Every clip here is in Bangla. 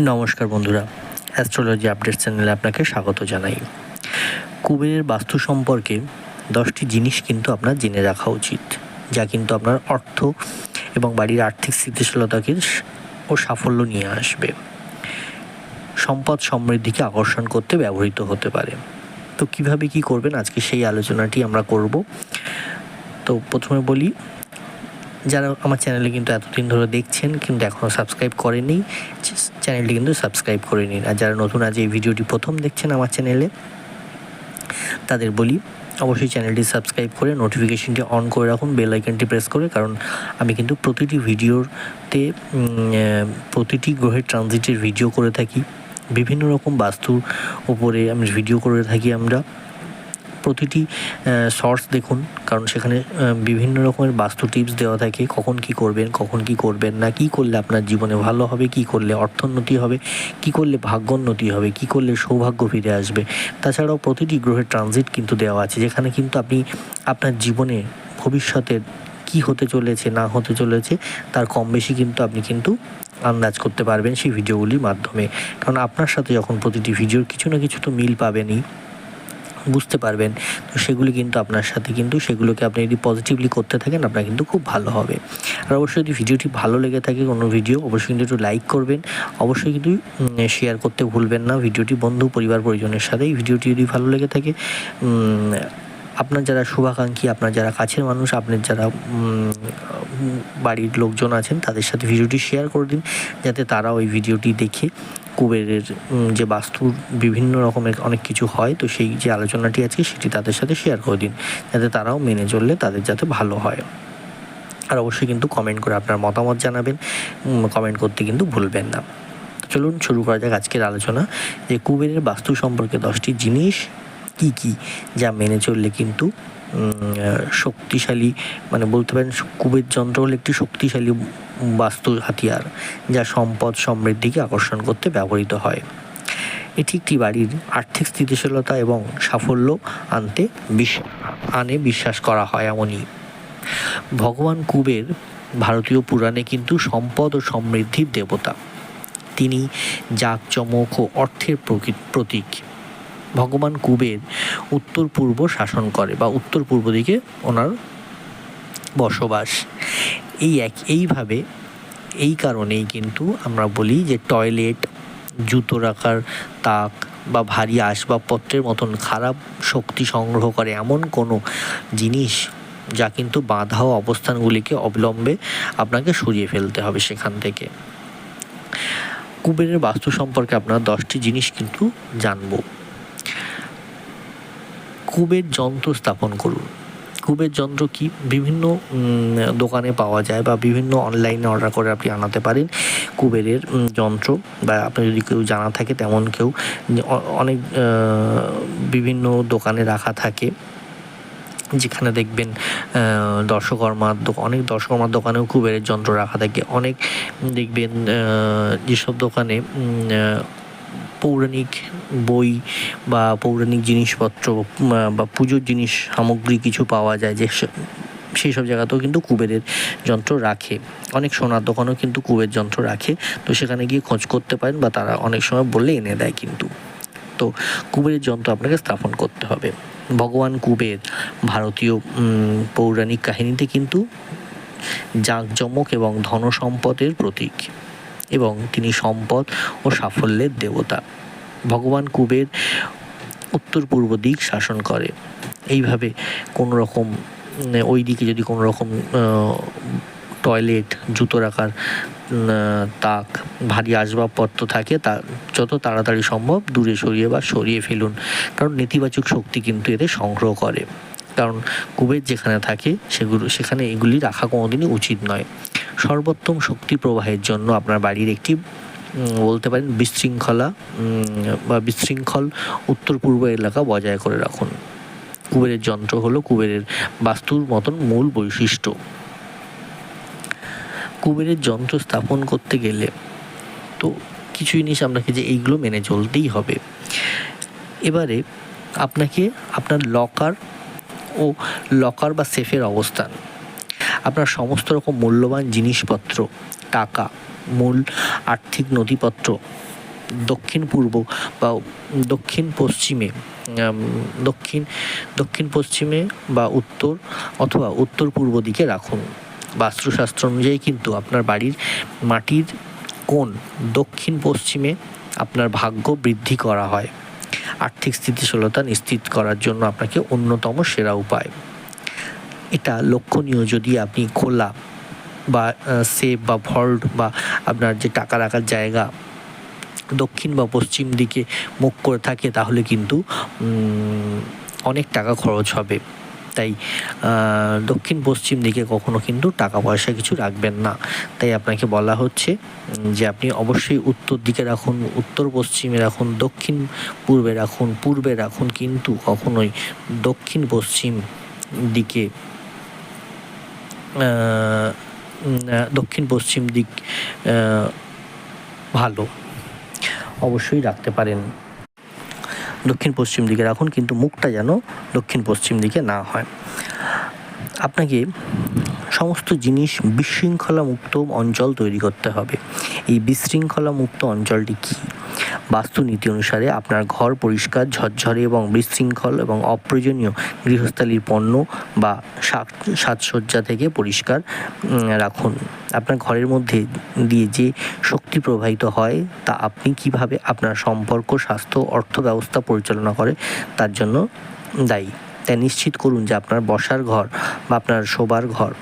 নমস্কার বন্ধুরা অ্যাস্ট্রোলজি আপডেট চ্যানেলে আপনাকে স্বাগত জানাই। কুবেরের বাস্তু সম্পর্কে দশটি জিনিস কিন্তু আপনার জেনে রাখা উচিত, যা কিন্তু আপনার অর্থ এবং বাড়ির আর্থিক স্থিতিশীলতাকে ও সাফল্য নিয়ে আসবে। সম্পদ সমৃদ্ধিকে আকর্ষণ করতে ব্যবহৃত হতে পারে। তো কীভাবে কি করবেন? আজকে সেই আলোচনাটি আমরা করব। তো প্রথমে বলি যারা আমার চ্যানেলে কিন্তু এতদিন ধরে দেখছেন, কিন্তু এখনও সাবস্ক্রাইব করেনি চ্যানেলটি কিন্তু সাবস্ক্রাইব করে নিন। আর যারা নতুন আজ এই ভিডিওটি প্রথম দেখছেন আমার চ্যানেলে তাদের বলি, অবশ্যই চ্যানেলটি সাবস্ক্রাইব করে নোটিফিকেশনটি অন করে রাখুন বেল আইকনটি প্রেস করে, কারণ আমি কিন্তু প্রতিটি ভিডিওতে প্রতিটি গ্রহের ট্রানজিটের ভিডিও করে থাকি। বিভিন্ন রকম বাস্তুর উপরে আমি ভিডিও করে থাকি আমরা। প্রতিটি শর্টস দেখুন, কারণ সেখানে বিভিন্ন রকমের বাস্তু টিপস দেওয়া থাকে, কখন কি করবেন, কখন কি করবেন না, কি করলে আপনার জীবনে ভালো হবে, কি করলে অর্থোন্নতি হবে, কি করলে ভাগ্যোন্নতি হবে, কি করলে সৌভাগ্য ফিরে আসবে। তাছাড়াও প্রতিটি গ্রহের ট্রানজিট কিন্তু দেওয়া আছে, যেখানে কিন্তু আপনি আপনার জীবনে ভবিষ্যতের কি হতে চলেছে, না হতে চলেছে, তার কম বেশি কিন্তু আপনি কিন্তু আন্দাজ করতে পারবেন সেই ভিডিওগুলির মাধ্যমে। কারণ আপনার সাথে যখন প্রতিটি ভিডিওর কিছু না কিছু তো মিল পাবেনই। বুঝতে পারবেন। তো সেগুলি কিন্তু আপনার সাথে কিন্তু সেগুলোকে আপনি যদি পজিটিভলি করতে থাকেন, আপনার কিন্তু খুব ভালো হবে। আর অবশ্যই যদি ভিডিওটি ভালো লেগে থাকে কোনো ভিডিও অবশ্যই কিন্তু একটু লাইক করবেন। অবশ্যই কিন্তু শেয়ার করতে ভুলবেন না। ভিডিওটি বন্ধু, পরিবার, পরিজনের সাথে এই ভিডিওটি যদি ভালো লেগে থাকে আপনার যারা শুভাকাঙ্ক্ষী, আপনার যারা কাছের মানুষ, আপনার যারা বাড়ির লোকজন আছেন, তাদের সাথে ভিডিওটি শেয়ার করে দিন। যাতে তারা ওই ভিডিওটি দেখে কুবেরের যে বাস্তুর বিভিন্ন রকমের অনেক কিছু হয়, তো সেই যে আলোচনাটি আছে সেটি তাদের সাথে শেয়ার করে দিন, যাতে তারাও মেনে চললে তাদের যাতে ভালো হয়। আর অবশ্যই কিন্তু কমেন্ট করে আপনার মতামত জানাবেন কমেন্ট করতে কিন্তু ভুলবেন না। চলুন শুরু করা যাক আজকের আলোচনা, যে কুবেরের বাস্তু সম্পর্কে দশটি জিনিস কি কি, যা মেনে চললে কিন্তু শক্তিশালী মানে বলতে পারেন কুবের যন্ত্র হলো একটি শক্তিশালী বাস্তু হাতিয়ার, যা সম্পদ সমৃদ্ধিকে আকর্ষণ করতে ব্যবহৃত হয়। এটি একটি বাড়ির আর্থিক স্থিতিশীলতা এবং সাফল্য আনতে বিশ আনে বিশ্বাস করা হয় এমনই। ভগবান কুবের ভারতীয় পুরাণে কিন্তু সম্পদ ও সমৃদ্ধির দেবতা। তিনি জাঁকজমক ও অর্থের প্রতীক। ভগবান কুবের উত্তর পূর্ব শাসন করে বা উত্তর পূর্ব দিকে ওনার বসবাস। এই এক, এইভাবে, এই কারণেই কিন্তু আমরা বলি যে টয়লেট, জুতো রাখার তাক বা ভারী আসবাবপত্রের মতন খারাপ শক্তি সংগ্রহ করে এমন কোনো জিনিস যা কিন্তু বাধা ও অবস্থানগুলিকে অবলম্বে আপনাকে সরিয়ে ফেলতে হবে সেখান থেকে। কুবেরের বাস্তু সম্পর্কে আপনার দশটি জিনিস কিন্তু জানব। কুবের যন্ত্র স্থাপন করুন। কুবের যন্ত্র কি বিভিন্ন দোকানে পাওয়া যায় বা বিভিন্ন অনলাইনে অর্ডার করে আপনি আনাতে পারেন কুবেরের যন্ত্র বা আপনি যদি কেউ জানা থাকে তেমন কেউ অনেক বিভিন্ন দোকানে রাখা থাকে যেখানে দেখবেন দর্শকর্মার অনেক দর্শকর্মার দোকানেও কুবেরের যন্ত্র রাখা থাকে। অনেক দেখবেন যেসব দোকানে পৌরাণিক বই বা পৌরাণিক জিনিসপত্র বা পুজোর জিনিস সামগ্রী কিছু পাওয়া যায় যে সেই সব জায়গাতেও কিন্তু কুবেরের যন্ত্র রাখে। অনেক সোনার দোকানেও কিন্তু কুবের যন্ত্র রাখে। তো সেখানে গিয়ে খোঁজ করতে পারেন বা তারা অনেক সময় বললে এনে দেয় কিন্তু। তো কুবেরের যন্ত্র আপনাকে স্থাপন করতে হবে। ভগবান কুবের ভারতীয় পৌরাণিক কাহিনীতে কিন্তু জাঁকজমক এবং ধনসম্পদের প্রতীক। এবং তিনি সম্পদ ও সাফল্যের দেবতা। ভগবান কুবের উত্তর পূর্ব দিক শাসন করে। এইভাবে কোনো রকম ওই দিকে যদি কোনো রকম টয়লেট জুতো রাখার তাক, ভারী আসবাবপত্র থাকে, তা, যত তাড়াতাড়ি সম্ভব দূরে সরিয়ে বা সরিয়ে ফেলুন। কারণ নেতিবাচক শক্তি কিন্তু এতে সংগ্রহ করে। কারণ কুবের যেখানে থাকে, সেগুলো, সেখানে এগুলি রাখা কোনোদিনই উচিত নয়। সর্বোত্তম শক্তি প্রবাহের জন্য আপনার বাড়ির একটি বলতে পারেন বিশৃঙ্খলা বা বিশৃঙ্খল উত্তর পূর্ব এলাকা বজায় করে রাখুন। কুবেরের যন্ত্র হলো কুবেরের বাস্তুর মতন মূল বৈশিষ্ট্য। কুবেরের যন্ত্র স্থাপন করতে গেলে তো কিছু জিনিস আপনাকে যে এইগুলো মেনে চলতেই হবে। এবারে আপনাকে আপনার লকার ও লকার বা সেফের অবস্থান আপনার সমস্ত রকম মূল্যবান জিনিসপত্র, টাকা, মূল আর্থিক নথিপত্র, দক্ষিণ পূর্ব বা দক্ষিণ পশ্চিমে দক্ষিণ দক্ষিণ পশ্চিমে বা উত্তর অথবা উত্তর পূর্ব দিকে রাখুন। বাস্তুশাস্ত্র অনুযায়ী কিন্তু আপনার বাড়ির মাটির কোণ দক্ষিণ পশ্চিমে আপনার ভাগ্য বৃদ্ধি করা হয়। আর্থিক স্থিতিশীলতা নিশ্চিত করার জন্য আপনাকে অন্যতম সেরা উপায়। এটা লক্ষণীয় যদি আপনি খোলা বা সেফ বা ভল্ট বা আপনার যে টাকা রাখার জায়গা দক্ষিণ বা পশ্চিম দিকে মুখ করে থাকে, তাহলে কিন্তু অনেক টাকা খরচ হবে। তাই দক্ষিণ পশ্চিম দিকে কখনো কিন্তু টাকা পয়সা কিছু রাখবেন না। তাই আপনাকে বলা হচ্ছে যে আপনি অবশ্যই উত্তর দিকে রাখুন, উত্তর পশ্চিমে রাখুন, দক্ষিণ পূর্বে রাখুন পূর্বে রাখুন, কিন্তু কখনোই দক্ষিণ পশ্চিম দিকে দক্ষিণ পশ্চিম দিক ভালো। অবশ্যই রাখতে পারেন। দক্ষিণ পশ্চিম দিকে রাখুন, কিন্তু মুখটা যেন দক্ষিণ পশ্চিম দিকে না হয়। আপনাকে সমস্ত জিনিস বিশৃঙ্খলা মুক্ত অঞ্চল তৈরি করতে হবে। এই বিশৃঙ্খলা মুক্ত অঞ্চলটি কী? বাস্তুনীতি অনুসারে আপনার ঘর পরিষ্কার, ঝরঝরে এবং বিশৃঙ্খল এবং অপ্রয়োজনীয় গৃহস্থালির পণ্য বা সাজসজ্জা থেকে পরিষ্কার রাখুন। আপনার ঘরের মধ্যে দিয়ে যে শক্তি প্রবাহিত হয়, তা আপনি কীভাবে আপনার সম্পর্ক, স্বাস্থ্য অর্থ ব্যবস্থা পরিচালনা করে, তার জন্য দায়ী। তাই নিশ্চিত করুন যে আপনার বসার ঘর বা আপনার শোবার ঘর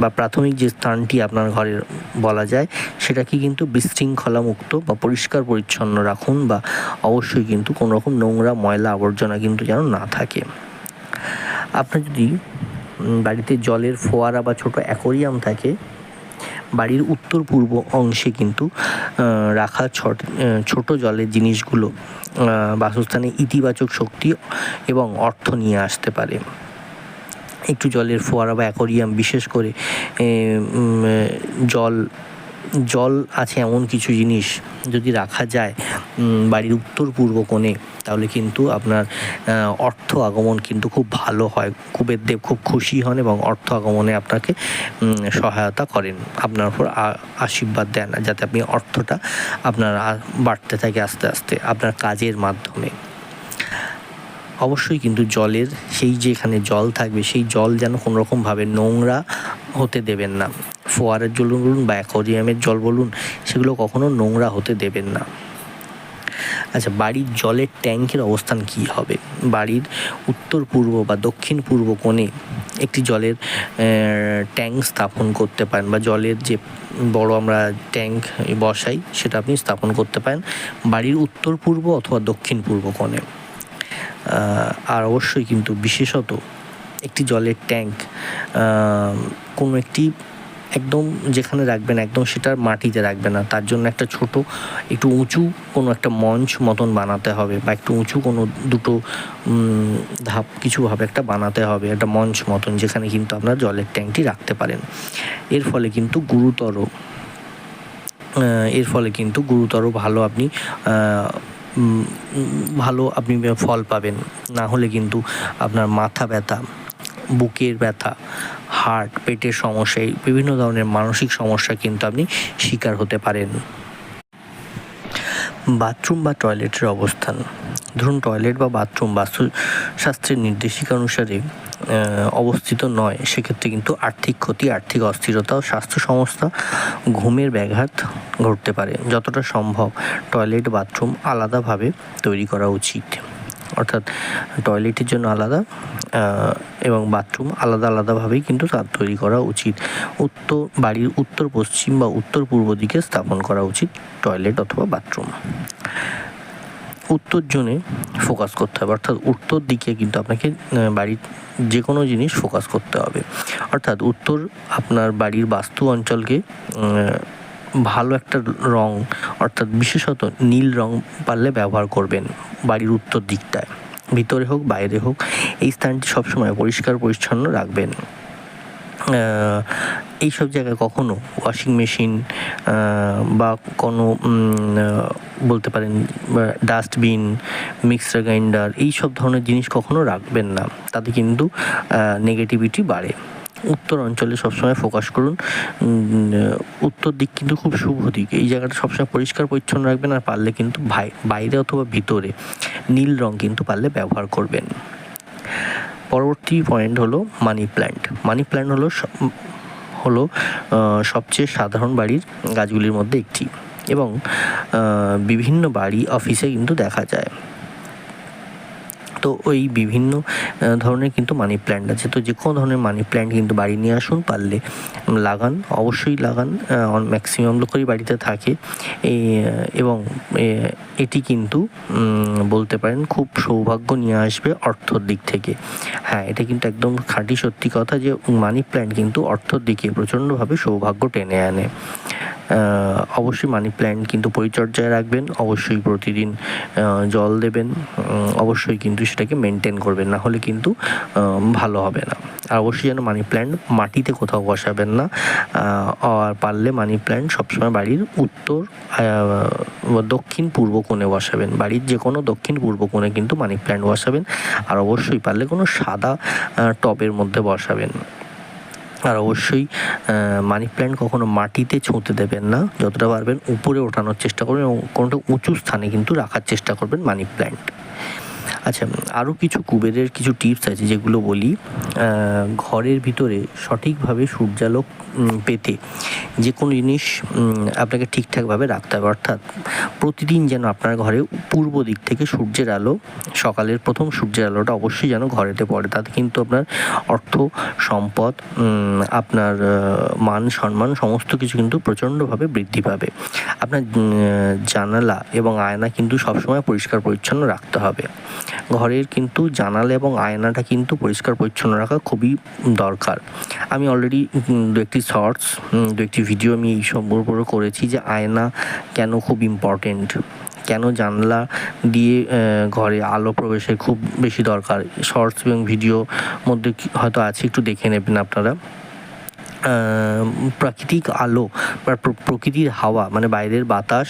বা প্রাথমিক যে স্থানটি আপনার ঘরের বলা যায়, সেটাকে কিন্তু বিশৃঙ্খলা মুক্ত বা পরিষ্কার পরিচ্ছন্ন রাখুন বা অবশ্যই কিন্তু কোনো রকম নোংরা ময়লা আবর্জনা কিন্তু যেন না থাকে। আপনার যদি বাড়িতে জলের ফোয়ারা বা ছোট অ্যাকোরিয়াম থাকে বাড়ির উত্তর পূর্ব অংশে কিন্তু রাখা ছট ছোট জলের জিনিসগুলো বাসস্থানে ইতিবাচক শক্তি এবং অর্থ নিয়ে আসতে পারে। একটু জলের ফোয়ারা বা অ্যাকোরিয়াম বিশেষ করে জল জল আছে এমন কিছু জিনিস যদি রাখা যায় বাড়ির উত্তর পূর্ব কোণে, তাহলে কিন্তু আপনার অর্থ আগমন কিন্তু খুব ভালো হয়। কুবের দেব খুব খুশি হন এবং অর্থ আগমনে আপনাকে সহায়তা করেন। আপনার উপর আশীর্বাদ দেন যাতে আপনি অর্থটা আপনার বাড়তে থাকে আস্তে আস্তে আপনার কাজের মাধ্যমে। অবশ্যই কিন্তু জলের, সেই যেখানে জল থাকবে, সেই জল যেন কোনো রকমভাবে নোংরা হতে দেবেন না। ফোয়ারের জল বলুন বা অ্যাকোরিয়ামের জল বলুন, সেগুলো কখনো নোংরা হতে দেবেন না। আচ্ছা বাড়ির জলের ট্যাঙ্কের অবস্থান কি হবে? বাড়ির উত্তর পূর্ব বা দক্ষিণ পূর্ব কোণে একটি জলের ট্যাঙ্ক স্থাপন করতে পারেন বা জলের যে বড় আমরা ট্যাঙ্ক বসাই, সেটা আপনি স্থাপন করতে পারেন বাড়ির উত্তর পূর্ব অথবা দক্ষিণ পূর্ব কোণে। আর অবশ্যই কিন্তু বিশেষত একটি জলের ট্যাঙ্ক কোনো একটি একদম যেখানে রাখবেন একদম সেটা মাটিতে রাখবেন না। তার জন্য একটা ছোট, একটু উঁচু কোনো একটা মঞ্চ মতন বানাতে হবে বা একটু উঁচু কোনো দুটো ধাপ কিছুভাবে একটা বানাতে হবে, একটা মঞ্চ মতন যেখানে কিন্তু আপনার জলের ট্যাঙ্কটি রাখতে পারেন। এর ফলে কিন্তু গুরুতর এর ফলে কিন্তু গুরুতর ভালো আপনি ভালো আপনি ফল পাবেন। না হলে কিন্তু আপনার মাথা ব্যথা, বুকের ব্যথা হার্ট, পেটের সমস্যা বিভিন্ন ধরনের মানসিক সমস্যা কিন্তু আপনি শিকার হতে পারেন। বাথরুম বা টয়লেটের অবস্থান। ধরুন টয়লেট বা বাথরুম বাস্তুশাস্ত্রের নির্দেশিকা অনুসারে অবস্থিত নয়। সেক্ষেত্রে কিন্তু আর্থিক ক্ষতি, আর্থিক অস্থিরতা ও স্বাস্থ্য সমস্যা ঘুমের ব্যাঘাত ঘটতে পারে। যতটা সম্ভব টয়লেট, বাথরুম আলাদাভাবে তৈরি করা উচিত। অর্থাৎ টয়লেটের জন্য আলাদা এবং বাথরুম আলাদা আলাদাভাবেই কিন্তু তার তৈরি করা উচিত। উত্তর, বাড়ির উত্তর পশ্চিম বা উত্তর পূর্ব দিকে স্থাপন করা উচিত টয়লেট অথবা বাথরুম। উত্তর জোনে ফোকাস করতে হবে, অর্থাৎ উত্তর দিকে কিন্তু আপনাকে বাড়ির যে কোনো জিনিস ফোকাস করতে হবে। অর্থাৎ উত্তর আপনার বাড়ির বাস্তু অঞ্চলকে ভালো একটা রং, অর্থাৎ বিশেষত নীল রং পারলে ব্যবহার করবেন বাড়ির উত্তর দিকটায়। ভিতরে হোক, বাইরে হোক, এই স্থানটি সবসময় পরিষ্কার, পরিচ্ছন্ন রাখবেন। এইসব জায়গায় কখনো ওয়াশিং মেশিন বা কোনো বলতে পারেন ডাস্টবিন মিক্সার গ্রাইন্ডার এই সব ধরনের জিনিস কখনো রাখবেন না। তাতে কিন্তু নেগেটিভিটি বাড়ে। উত্তর অঞ্চলে সবসময় ফোকাস করুন। উত্তর দিক কিন্তু খুব শুভ দিক। এই জায়গাটা সবসময় পরিষ্কার, পরিচ্ছন্ন রাখবেন আর পারলে কিন্তু বাইরে অথবা ভিতরে নীল রং কিন্তু পারলে ব্যবহার করবেন। পরবর্তী পয়েন্ট হলো মানি প্ল্যান্ট মানি প্ল্যান্ট হলো হলো সবচেয়ে সাধারণ বাড়ির গাছগুলির মধ্যে একটি এবং বিভিন্ন বাড়ি অফিসে কিন্তু দেখা যায়। তো ওই বিভিন্ন ধরনের কিন্তু মানি প্ল্যান্ট আছে। তো যে কোনো ধরনের মানি প্ল্যান্ট কিন্তু বাড়ি নিয়ে আসুন, পারলে লাগান, অবশ্যই লাগান ম্যাক্সিমাম লোকেরই বাড়িতে থাকে। এবং এটি কিন্তু বলতে পারেন খুব সৌভাগ্য নিয়ে আসবে অর্থর দিক থেকে। হ্যাঁ এটা কিন্তু একদম খাঁটি সত্যি কথা যে মানি প্ল্যান্ট কিন্তু অর্থর দিকে প্রচণ্ডভাবে সৌভাগ্য টেনে আনে। অবশ্যই মানি প্ল্যান্ট কিন্তু পরিচর্যায় রাখবেন, অবশ্যই প্রতিদিন জল দেবেন অবশ্যই কিন্তু সেটাকে মেনটেন করবেন, না হলে কিন্তু ভালো হবে না। আর অবশ্যই যেন মানি প্ল্যান্ট মাটিতে কোথাও বসাবেন না আর পারলে মানি প্ল্যান্ট সবসময় বাড়ির উত্তর দক্ষিণ পূর্ব কোণে বসাবেন। বাড়ির যে কোনো দক্ষিণ পূর্ব কোণে কিন্তু মানি প্ল্যান্ট বসাবেন, আর অবশ্যই পারলে কোনো সাদা টবের মধ্যে বসাবেন। আর অবশ্যই মানি প্ল্যান্ট কখনো মাটিতে ছুঁতে দেবেন না, যতটা পারবেন উপরে ওঠানোর চেষ্টা করবেন এবং কোনোটা উঁচু স্থানে কিন্তু রাখার চেষ্টা করবেন মানি প্ল্যান্ট আচ্ছা আরও কিছু কুবেরের কিছু টিপস আছে যেগুলো বলি। ঘরের ভিতরে সঠিকভাবে সূর্যালোক পেতে যে কোনো জিনিস আপনাকে ঠিকঠাকভাবে রাখতে হবে। অর্থাৎ প্রতিদিন যেন আপনার ঘরে পূর্ব দিক থেকে সূর্যের আলো, সকালের প্রথম সূর্যের আলোটা অবশ্যই যেন ঘরেতে পড়ে। তাতে কিন্তু আপনার অর্থ, সম্পদ আপনার মান, সম্মান সমস্ত কিছু কিন্তু প্রচণ্ডভাবে বৃদ্ধি পাবে। আপনার জানালা এবং আয়না কিন্তু সবসময় পরিষ্কার পরিচ্ছন্ন রাখতে হবে। ঘরের কিন্তু জানালা এবং আয়নাটা কিন্তু পরিষ্কার, পরিচ্ছন্ন রাখা খুবই দরকার। আমি অলরেডি দু একটি শর্টস দু একটি ভিডিও আমি এই উপরে করেছি যে আয়না কেন খুব ইম্পর্টেন্ট কেন জানলা দিয়ে ঘরে আলো প্রবেশের খুব বেশি দরকার? শর্টস এবং ভিডিও মধ্যে হয়তো আছে, একটু দেখে নেবেন আপনারা। প্রাকৃতিক আলো বা প্রকৃতির হাওয়া মানে বাইরের বাতাস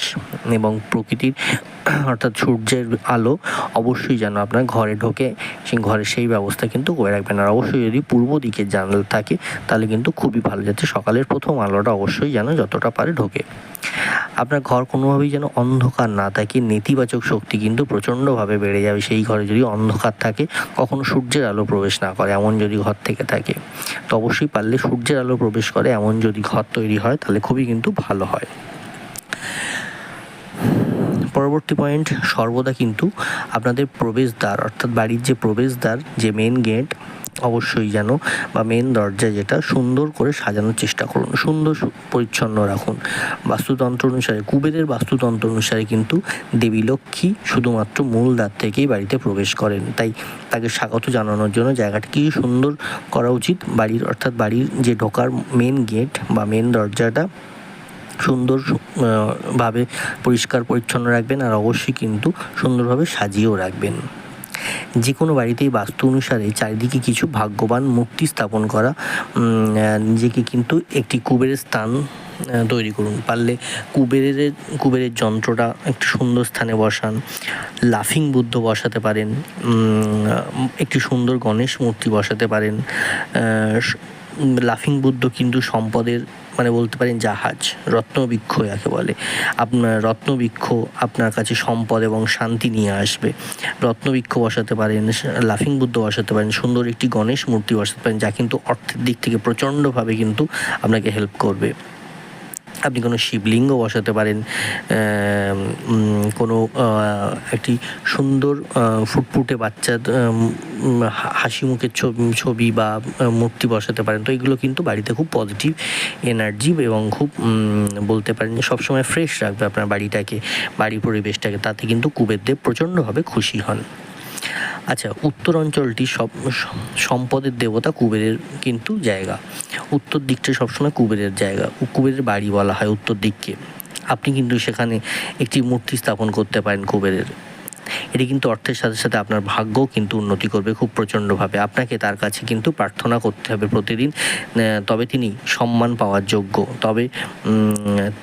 এবং প্রকৃতির, অর্থাৎ সূর্যের আলো অবশ্যই যেন আপনার ঘরে ঢোকে, সেই ঘরে সেই ব্যবস্থা কিন্তু করে রাখবেন। আর অবশ্যই যদি পূর্ব দিকে জানালা থাকে, তাহলে কিন্তু খুবই ভালো, যাতে সকালের প্রথম আলোটা অবশ্যই যেন যতটা পারে ঢোকে। আপনার ঘর কোনোভাবেই যেন অন্ধকার না থাকে, নেতিবাচক শক্তি কিন্তু প্রচণ্ডভাবে বেড়ে যাবে। সেই ঘরে যদি অন্ধকার থাকে, কখনো সূর্যের আলো প্রবেশ না করে, এমন যদি ঘর থেকে থাকে। তো অবশ্যই পারলে সূর্যের আলো প্রবেশ করে, এমন যদি ঘর তৈরি হয়, তাহলে খুবই কিন্তু ভালো হয়। পরবর্তী পয়েন্ট সর্বদা কিন্তু আপনাদের প্রবেশদ্বার, অর্থাৎ বাড়ির যে প্রবেশদ্বার, যে মেন গেট অবশ্যই যেন বা মেন দরজা যেটা সুন্দর করে সাজানোর চেষ্টা করুন, সুন্দর পরিচ্ছন্ন রাখুন। বাস্তুতন্ত্র অনুসারে, কুবেরের বাস্তুতন্ত্র অনুসারে কিন্তু দেবী লক্ষ্মী শুধুমাত্র মূল দ্বার থেকেই বাড়িতে প্রবেশ করেন। তাই তাকে স্বাগত জানানোর জন্য জায়গাটিকে সুন্দর করা উচিত? বাড়ির, অর্থাৎ বাড়ির যে ঢোকার মেন গেট বা মেন দরজাটা সুন্দর ভাবে পরিষ্কার পরিচ্ছন্ন রাখবেন আর অবশ্যই কিন্তু সুন্দরভাবে সাজিয়েও রাখবেন। যে কোনো বাড়িতেই বাস্তু অনুসারে চারিদিকে কিছু ভাগ্যবান মূর্তি স্থাপন করা নিজেকে কিন্তু একটি কুবের স্থান তৈরি করুন। পারলে কুবেরের কুবেরের যন্ত্রটা একটি সুন্দর স্থানে বসান, লাফিং বুদ্ধ বসাতে পারেন একটি সুন্দর গণেশ মূর্তি বসাতে পারেন লাফিং বুদ্ধ কিন্তু সম্পদের মানে বলতে পারেন জাহাজ, রত্নবৃক্ষ যাকে বলে। আপনার রত্নবৃক্ষ আপনার কাছে সম্পদ এবং শান্তি নিয়ে আসবে। রত্নবৃক্ষ বসাতে পারেন লাফিং বুদ্ধ বসাতে পারেন, সুন্দর একটি গণেশ মূর্তি বসাতে পারেন, যা কিন্তু অর্থের দিক থেকে প্রচণ্ডভাবে কিন্তু আপনাকে হেল্প করবে। আপনি কোনো শিবলিঙ্গ বসাতে পারেন কোনো একটি সুন্দর ফুটফুটে বাচ্চার উম, হাসি মুখের ছবি বা মূর্তি বসাতে পারেন। তো এগুলো কিন্তু বাড়িতে খুব পজিটিভ এনার্জি এবং খুব বলতে পারেন যে সবসময় ফ্রেশ রাখবে আপনার বাড়িটাকে বাড়ির পরিবেশটাকে। তাতে কিন্তু কুবেরদেব প্রচণ্ডভাবে খুশি হন। আচ্ছা উত্তর অঞ্চলটি সব সম্পদের দেবতা কুবেরের কিন্তু জায়গা। উত্তর দিকটা সবসময় কুবেরের জায়গা কুবেরের বাড়ি বলা হয় উত্তর দিককে। আপনি কিন্তু সেখানে একটি মূর্তি স্থাপন করতে পারেন কুবেরের। এটি কিন্তু অর্থের সাথে সাথে আপনার ভাগ্যও কিন্তু উন্নতি করবে খুব প্রচণ্ডভাবে। আপনাকে তার কাছে কিন্তু প্রার্থনা করতে হবে প্রতিদিন। তবে তিনি সম্মান পাওয়ার যোগ্য। তবে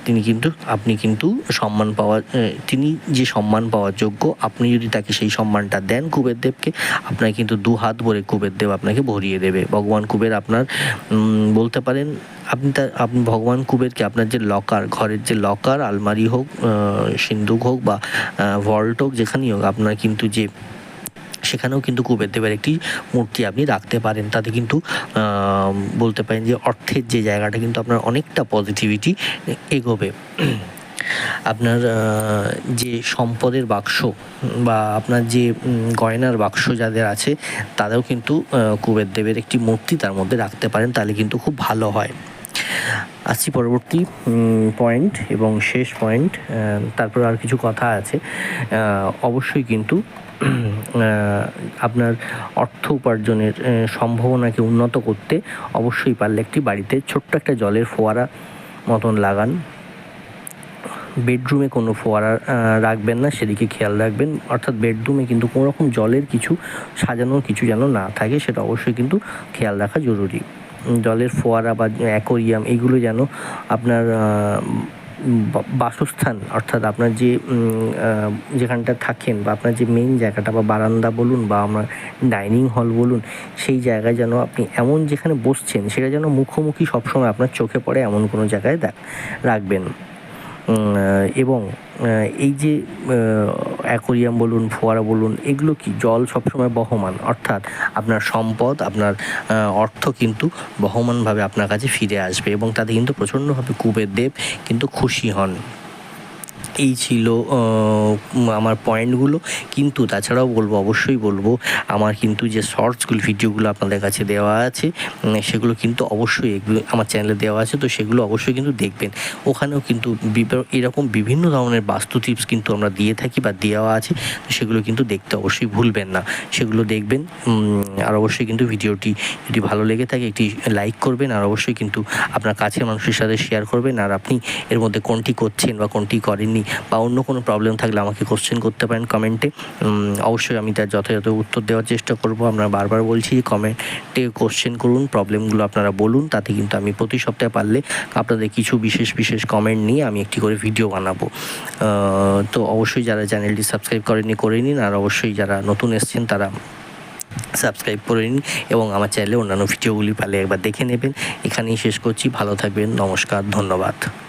তিনি কিন্তু, আপনি কিন্তু সম্মান পাওয়ার তিনি যে সম্মান পাওয়ার যোগ্য, আপনি যদি তাকে সেই সম্মানটা দেন কুবের দেবকে আপনাকে কিন্তু দু হাত ভরে কুবের দেব আপনাকে ভরিয়ে দেবে। ভগবান কুবের আপনার বলতে পারেন, আপনি তার আপনি ভগবান কুবেরকে আপনার যে লকার ঘরের যে লকার আলমারি হোক সিন্ধুক হোক বা ভল্ট হোক, যেখানেই হোক, আপনার কিন্তু যে, সেখানেও কিন্তু কুবের দেবের একটি মূর্তি আপনি রাখতে পারেন। তাতে কিন্তু বলতে পারেন যে অর্থের যে জায়গাটা কিন্তু আপনার অনেকটা পজিটিভিটি এগোবে। আপনার যে সম্পদের বাক্স বা আপনার যে গয়নার বাক্স যাদের আছে, তারাও কিন্তু কুবের দেবের একটি মূর্তি তার মধ্যে রাখতে পারেন, তাহলে কিন্তু খুব ভালো হয়। আসছি পরবর্তী পয়েন্ট এবং শেষ পয়েন্ট তারপর আর কিছু কথা আছে। অবশ্যই কিন্তু আপনার অর্থ উপার্জনের সম্ভাবনাকে উন্নত করতে অবশ্যই পারলে একটি বাড়িতে ছোট্ট একটা জলের ফোয়ারা মতন লাগান। বেডরুমে কোনো ফোয়ারা রাখবেন না, সেদিকে খেয়াল রাখবেন। অর্থাৎ বেডরুমে কিন্তু কোনো রকম জলের কিছু, সাজানোর কিছু যেন না থাকে, সেটা অবশ্যই কিন্তু খেয়াল রাখা জরুরি। জলের ফোয়ারা বা অ্যাকোরিয়াম, এগুলো যেন আপনার বাসস্থান, অর্থাৎ আপনার যে যেখানটা থাকেন বা আপনার যে মেইন জায়গাটা বা বারান্দা বলুন বা আমার ডাইনিং হল বলুন, সেই জায়গায় যেন আপনি এমন যেখানে বসছেন, সেটা যেন মুখোমুখি সবসময় আপনার চোখে পড়ে এমন কোনো জায়গায় রাখবেন। এবং এই যে অ্যাকোরিয়াম বলুন, ফোয়ারা বলুন, এগুলো কি জল সবসময় বহমান? অর্থাৎ আপনার সম্পদ, আপনার অর্থ কিন্তু বহমানভাবে আপনার কাছে ফিরে আসবে এবং তাতে কিন্তু প্রচণ্ডভাবে কুবের দেব কিন্তু খুশি হন। এই ছিল আমার পয়েন্টগুলো। কিন্তু তাছাড়াও বলব, অবশ্যই বলব, আমার কিন্তু যে শর্টসগুলো ভিডিওগুলো আপনাদের কাছে দেওয়া আছে সেগুলো কিন্তু অবশ্যই আমার চ্যানেলে দেওয়া আছে, তো সেগুলো অবশ্যই কিন্তু দেখবেন। ওখানেও কিন্তু এরকম বিভিন্ন ধরনের বাস্তু টিপস কিন্তু আমরা দিয়ে থাকি বা দেওয়া আছে, তো সেগুলো কিন্তু দেখতে অবশ্যই ভুলবেন না। সেগুলো দেখবেন আর অবশ্যই কিন্তু ভিডিওটি যদি ভালো লেগে থাকে, একটি লাইক করবেন, আর অবশ্যই কিন্তু আপনার কাছের মানুষের সাথে শেয়ার করবেন, আর আপনি এর মধ্যে কোনটি করছেন বা কোনটি করেননি বা অন্য কোনো প্রবলেম থাকলে আমাকে কোশ্চেন করতে পারেন কমেন্টে অবশ্যই আমি তার যথাযথ উত্তর দেওয়ার চেষ্টা করব। আমরা বারবার বলছি কমেন্টে কোশ্চেন করুন প্রবলেমগুলো আপনারা বলুন, তাতে কিন্তু আমি প্রতি সপ্তাহে পারলে আপনাদের কিছু বিশেষ বিশেষ কমেন্ট নিয়ে আমি একটি করে ভিডিও বানাবো। তো অবশ্যই যারা চ্যানেলটি সাবস্ক্রাইব করেনি করে নিন। আর অবশ্যই যারা নতুন এসছেন, তারা সাবস্ক্রাইব করে নিন এবং আমার চ্যানেলে অন্যান্য ভিডিওগুলি পালে একবার দেখে নেবেন। এখানেই শেষ করছি। ভালো থাকবেন। নমস্কার। ধন্যবাদ।